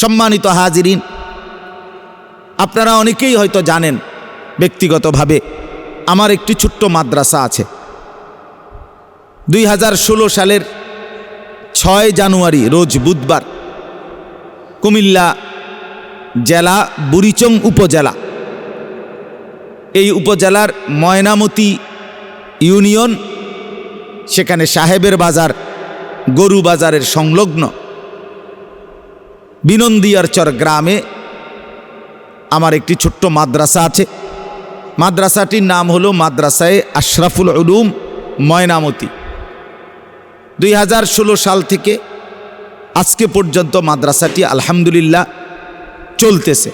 সম্মানিত হাজিরিন, আপনারা অনেকেই হয়তো জানেন ব্যক্তিগতভাবে আমার একটি ছোট্ট মাদ্রাসা আছে। দুই হাজার ষোলো সালের ছয় জানুয়ারি, রোজ বুধবার, কুমিল্লা জেলা বুড়িচং উপজেলা। এই উপজেলার ময়নামতি ইউনিয়ন, সেখানে সাহেবের বাজার, গরু বাজারের সংলগ্ন। বিনন্দিয়ারচর গ্রামে আমার একটি ছোট্ট মাদ্রাসা আছে। মাদ্রাসাটির নাম হলো মাদ্রাসায় আশরাফুল উলুম ময়নামতি। দুই হাজার ষোলো সাল থেকে আজকে পর্যন্ত মাদ্রাসাটি আলহামদুলিল্লাহ চলতেছে।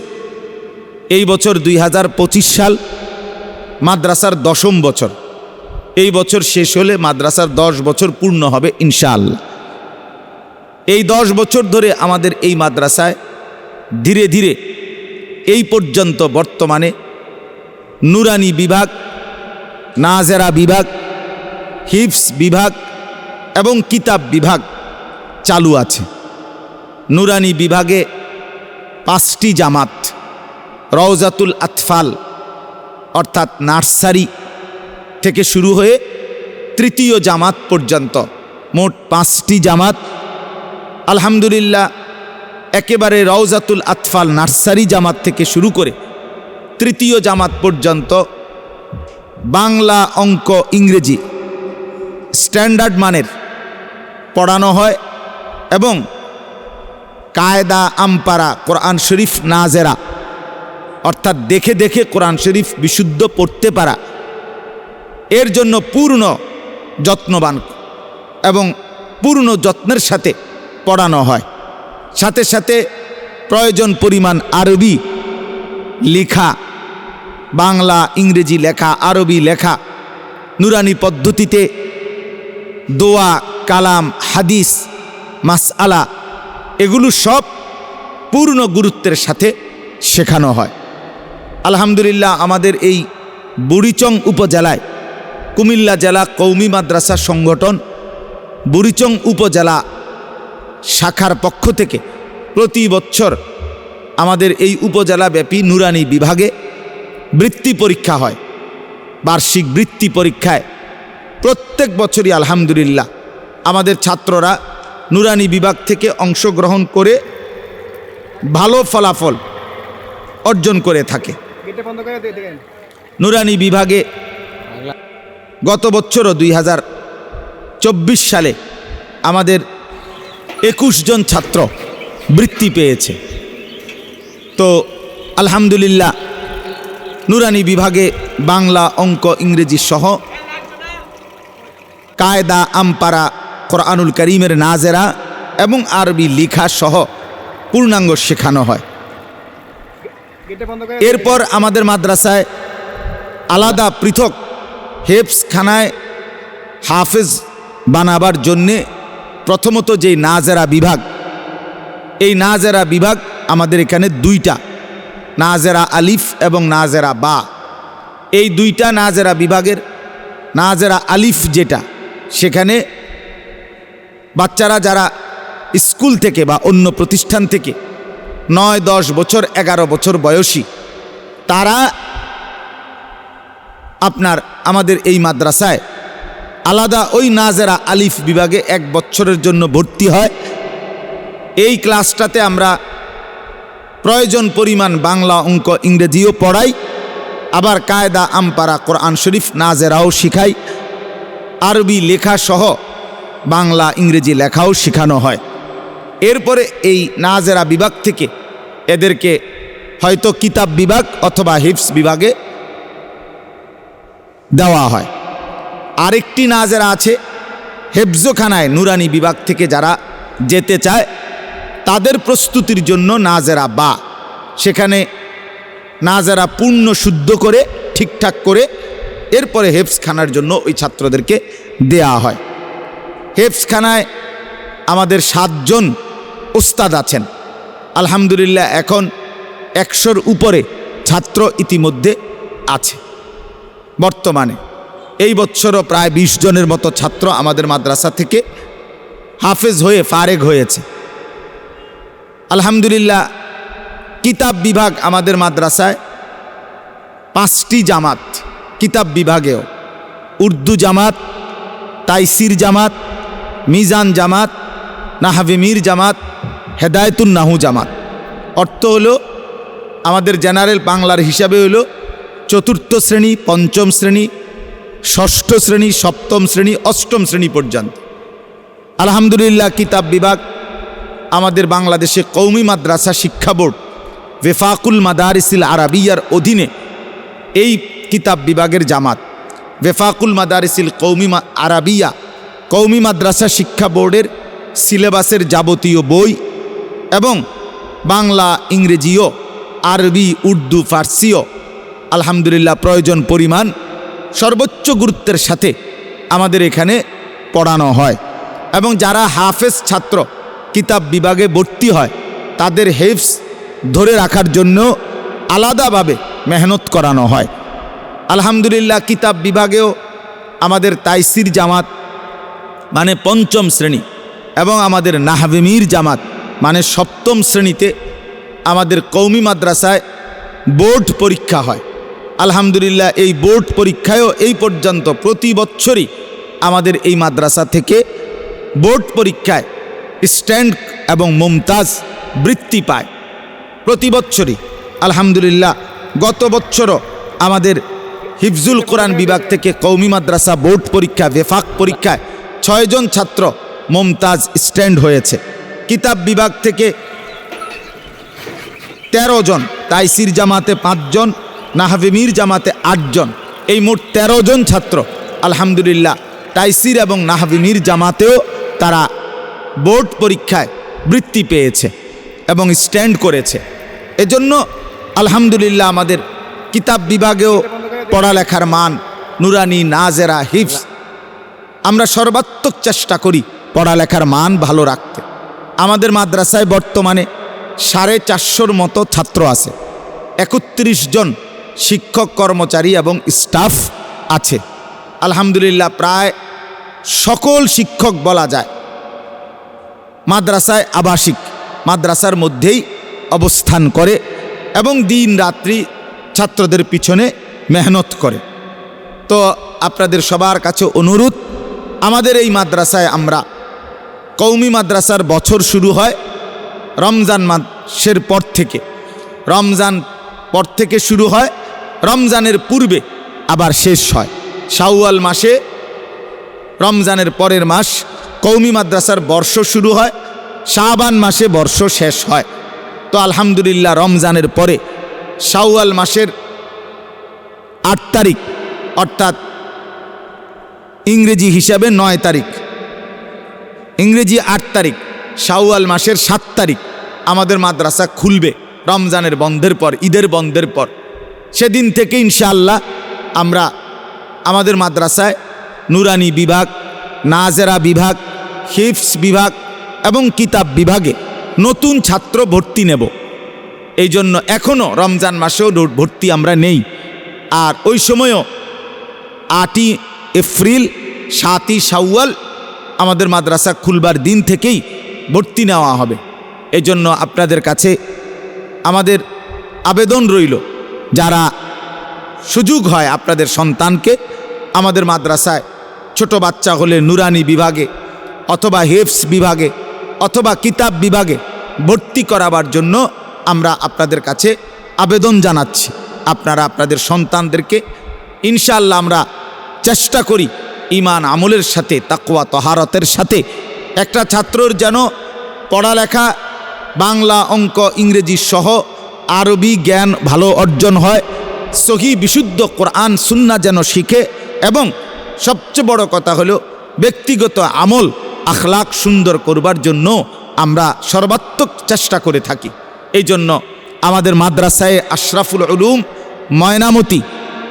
এই বছর দুই হাজার পঁচিশ সাল মাদ্রাসার দশম বছর। এই বছর শেষ হলে মাদ্রাসার দশ বছর পূর্ণ হবে ইনশাআল্লাহ। এই দশ বছর ধরে আমাদের এই মাদ্রাসায় ধীরে ধীরে এই পর্যন্ত বর্তমানে নুরানি বিভাগ, নাজেরা বিভাগ, হিফস বিভাগ এবং কিতাব বিভাগ চালু আছে। নুরানি বিভাগে পাঁচটি জামাত, রওজাতুল আতফাল অর্থাৎ নার্সারি থেকে শুরু হয়ে তৃতীয় জামাত পর্যন্ত, মোট পাঁচটি জামাত আলহামদুলিল্লাহ, একেবারে রওজাতুল আতফাল নার্সারি জামাত থেকে শুরু করে তৃতীয় জামাত পর্যন্ত বাংলা অঙ্ক ইংরেজি স্ট্যান্ডার্ড মানের পড়ানো হয় এবং কায়দা, আমপারা, কোরআন শরীফ, নাজেরা, অর্থাৎ দেখে দেখে কোরআন শরীফ বিশুদ্ধ পড়তে পারা, এর জন্য পূর্ণ যত্নবান এবং পূর্ণ যত্নের সাথে পড়ানো হয়। সাথে সাথে প্রয়োজন পরিমাণ আরবি লেখা, বাংলা, ইংরেজি লেখা, আরবি লেখা, নুরানি পদ্ধতিতে দোয়া, কালাম, হাদিস, মাসআলা এগুলো সব পূর্ণ গুরুত্বের সাথে শেখানো হয়। আলহামদুলিল্লাহ আমাদের এই বুড়িচং উপজেলায় কুমিল্লা জেলা কৌমি মাদ্রাসা সংগঠন বুড়িচং উপজেলা শাখার পক্ষ থেকে প্রতি বছর আমাদের এই উপজেলাব্যাপী নুরানি বিভাগে বৃত্তি পরীক্ষা হয়। বার্ষিক বৃত্তি পরীক্ষায় প্রত্যেক বছরই আলহামদুলিল্লাহ আমাদের ছাত্ররা নুরানি বিভাগ থেকে অংশগ্রহণ করে ভালো ফলাফল অর্জন করে থাকে। নুরানি বিভাগে গত বছরও দুই হাজার চব্বিশ সালে আমাদের একুশ জন ছাত্র বৃত্তি পেয়েছে। তো আলহামদুলিল্লাহ, নুরানি বিভাগে বাংলা অঙ্ক, ইংরেজি সহ কায়দা, আমপারা, কোরআনুল করিমের নাজেরা এবং আরবি লিখা সহ পূর্ণাঙ্গ শেখানো হয়। এরপর আমাদের মাদ্রাসায় আলাদা পৃথক হেফস খানায় হাফেজ বানাবার জন্যে প্রথমত যে নাজেরা বিভাগ, এই নাজেরা বিভাগ আমাদের এখানে দুইটা, নাজেরা আলিফ এবং নাজেরা বা। এই দুইটা নাজেরা বিভাগের নাজেরা আলিফ যেটা, সেখানে বাচ্চারা যারা স্কুল থেকে বা অন্য প্রতিষ্ঠান থেকে নয়, দশ বছর, এগারো বছর বয়সী, তারা আপনার আমাদের এই মাদ্রাসায় আলাদা ওই নাজেরা আলিফ বিভাগে এক বছরের জন্য ভর্তি হয়। এই ক্লাসটাতে আমরা প্রয়োজন পরিমাণ বাংলা অঙ্ক ইংরেজিও পড়াই, আবার কায়দা আমপারা কোরআন শরীফ নাজেরাও শিখাই, আরবি লেখা সহ বাংলা ইংরেজি লেখাও শেখানো হয়। এরপরে এই নাজেরা বিভাগ থেকে এদেরকে হয়তো কিতাব বিভাগ অথবা হিপস বিভাগে দেওয়া হয়। আরেকটি নাজেরা আছে হেফজোখানায় নুরানি বিভাগ থেকে যারা যেতে চায়, তাদের প্রস্তুতির জন্য নাজেরা বা। সেখানে নাজেরা পূর্ণ শুদ্ধ করে, ঠিকঠাক করে এরপরে হেফসখানার জন্য ওই ছাত্রদেরকে দেয়া হয়। হেফসখানায় আমাদের সাতজন ওস্তাদ আছেন। আলহামদুলিল্লাহ এখন একশোর উপরে ছাত্র ইতিমধ্যে আছে। বর্তমানে এই বছরও প্রায় বিশ জনের মতো ছাত্র আমাদের মাদ্রাসা থেকে হাফেজ হয়ে ফারেক হয়েছে। আলহামদুলিল্লাহ, কিতাব বিভাগ আমাদের মাদ্রাসায় পাঁচটি জামাত কিতাব বিভাগেও। উর্দু জামাত, তাইসির জামাত, মিজান জামাত, নাহাভিমির জামাত হেদায়তুন নাহু জামাত। অর্থ হলো, আমাদের জেনারেল বাংলার হিসাবে হলো চতুর্থ শ্রেণি, পঞ্চম শ্রেণি ষষ্ঠ শ্রেণি, সপ্তম শ্রেণি, অষ্টম শ্রেণি পর্যন্ত। আলহামদুলিল্লাহ, কিতাব বিভাগ, আমাদের বাংলাদেশে কৌমি মাদ্রাসা শিক্ষা বোর্ড ভেফাকুল মাদারিসিল আরাবিয়ার অধীনে এই কিতাব বিভাগের জামাত ভেফাকুল মাদারিসিল কৌমি আরাবিয়া কৌমি মাদ্রাসা শিক্ষা বোর্ডের সিলেবাসের যাবতীয় বই এবং বাংলা, ইংরেজিও, আরবি, উর্দু, ফার্সিও, আলহামদুলিল্লাহ, প্রয়োজন পরিমাণ সর্বোচ্চ গুরুত্বের সাথে আমাদের এখানে পড়ানো হয়। এবং যারা হাফেজ ছাত্র, কিতাব বিভাগে ভর্তি হয়, তাদের হেফস ধরে রাখার জন্য আলাদাভাবে মেহনত করানো হয়। আলহামদুলিল্লাহ, কিতাব বিভাগেও আমাদের তাইসির জামাত মানে পঞ্চম শ্রেণি এবং আমাদের নাহবিমির জামাত মানে সপ্তম শ্রেণীতে আমাদের কৌমি মাদ্রাসায় বোর্ড পরীক্ষা হয়। আলহামদুলিল্লাহ, এই বোর্ড পরীক্ষায়ও এই পর্যন্ত প্রতি বছরই আমাদের এই মাদ্রাসা থেকে বোর্ড পরীক্ষায় স্ট্যান্ড এবং মমতাজ বৃত্তি পায়। প্রতি বছরই আলহামদুলিল্লাহ, গত বছরও আমাদের হিফজুল কোরআন বিভাগ থেকে কৌমি মাদ্রাসা বোর্ড পরীক্ষা, বেফাক পরীক্ষায় ছয়জন ছাত্র মমতাজ স্ট্যান্ড হয়েছে। কিতাব বিভাগ থেকে তেরো জন, তাইসির জামাতে পাঁচজন নাহাভিমির জামাতে আটজন। এই মোট তেরো জন ছাত্র। আলহামদুলিল্লাহ টাইসির এবং নাহাভিমির জামাতেও তারা বোর্ড পরীক্ষায় বৃত্তি পেয়েছে এবং স্ট্যান্ড করেছে। এজন্য আলহামদুলিল্লাহ আমাদের কিতাব বিভাগেও পড়ালেখার মান নুরানি, নাজেরা হিফস আমরা সর্বাত্মক চেষ্টা করি পড়ালেখার মান ভালো রাখতে। আমাদের মাদ্রাসায় বর্তমানে সাড়ে চারশোর মতো ছাত্র আছে। একত্রিশ জন শিক্ষক, কর্মচারী এবং স্টাফ আছে। আলহামদুলিল্লাহ প্রায় সকল শিক্ষক বলা যায় মাদ্রাসায় আবাসিক, মাদ্রাসার মধ্যেই অবস্থান করে এবং দিন রাত্রি ছাত্রদের পিছনে মেহনত করে। তো আপনাদের সবার কাছে অনুরোধ, আমাদের এই মাদ্রাসায় আমরা কৌমি মাদ্রাসার বছর শুরু হয় রমজান মাসের পর থেকে। রমজান পর থেকে শুরু হয় রমজানের পূর্বে আবার শেষ হয়। শাওয়াল মাসে রমজানের পরের মাস কৌমি মাদ্রাসার বর্ষ শুরু হয় শাহবান মাসে বর্ষ শেষ হয়। তো আলহামদুলিল্লাহ রমজানের পরে শাওয়াল মাসের আট তারিখ, অর্থাৎ ইংরেজি হিসাবে নয় তারিখ। ইংরেজি আট তারিখ, শাওয়াল মাসের সাত তারিখ আমাদের মাদ্রাসা খুলবে রমজানের বন্ধের পর, ঈদের বন্ধের পর। সেদিন থেকে ইনশাআল্লাহ আমরা আমাদের মাদ্রাসায় নুরানি বিভাগ, নাজেরা বিভাগ হিফস বিভাগ এবং কিতাব বিভাগে নতুন ছাত্র ভর্তি নেব। এই জন্য এখনও রমজান মাসেও ভর্তি আমরা নেই। আর ওই সময়ও আটই এপ্রিল, সাতই শাওয়াল আমাদের মাদ্রাসা খুলবার দিন থেকেই ভর্তি নেওয়া হবে। এই জন্য আপনাদের কাছে আমাদের আবেদন রইল। যারা সুযোগ হয় আপনাদের সন্তানকে, আমাদের মাদ্রাসায় ছোট বাচ্চা হলে নুরানি বিভাগে অথবা হেফস বিভাগে অথবা কিতাব বিভাগে ভর্তি করাবার জন্য আমরা আপনাদের কাছে আবেদন জানাচ্ছি। আপনারা আপনাদের সন্তানদেরকে ইনশাল্লাহ আমরা চেষ্টা করি ইমান আমলের সাথে, তাকওয়া, তহারতের সাথে। একটা ছাত্রর যেন পড়ালেখা, বাংলা অঙ্ক, ইংরেজি সহ আরবি জ্ঞান ভালো অর্জন হয়, সহি বিশুদ্ধ কোরআন সুন্না যেন শিখে। এবং সবচেয়ে বড় কথা হলো, ব্যক্তিগত আমল, আখলাক সুন্দর করবার জন্য আমরা সর্বাত্মক চেষ্টা করে থাকি। এই জন্য আমাদের মাদ্রাসায় আশরাফুল উলুম, ময়নামতি,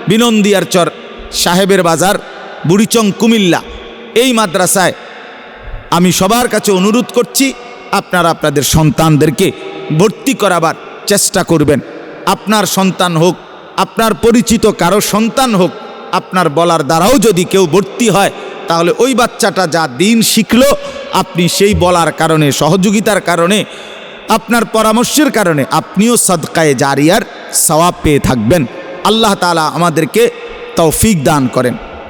বিনন্দিয়ার চর, সাহেবের বাজার, বুড়িচং কুমিল্লা, এই মাদ্রাসায় আমি সবার কাছে অনুরোধ করছি, আপনারা আপনাদের সন্তানদেরকে ভর্তি করাবার চেষ্টা করবেন। আপনার সন্তান হোক, আপনার পরিচিত কারও সন্তান হোক, আপনার বলার দ্বারাও যদি কেউ ভর্তি হয়, তাহলে ওই বাচ্চাটা যা দিন শিখলো, আপনি সেই বলার কারণে, সহযোগিতার কারণে, আপনার পরামর্শের কারণে আপনিও সদকায়ে জারিয়ার সওয়াব পেয়ে থাকবেন। আল্লাহ তালা আমাদেরকে তৌফিক দান করেন।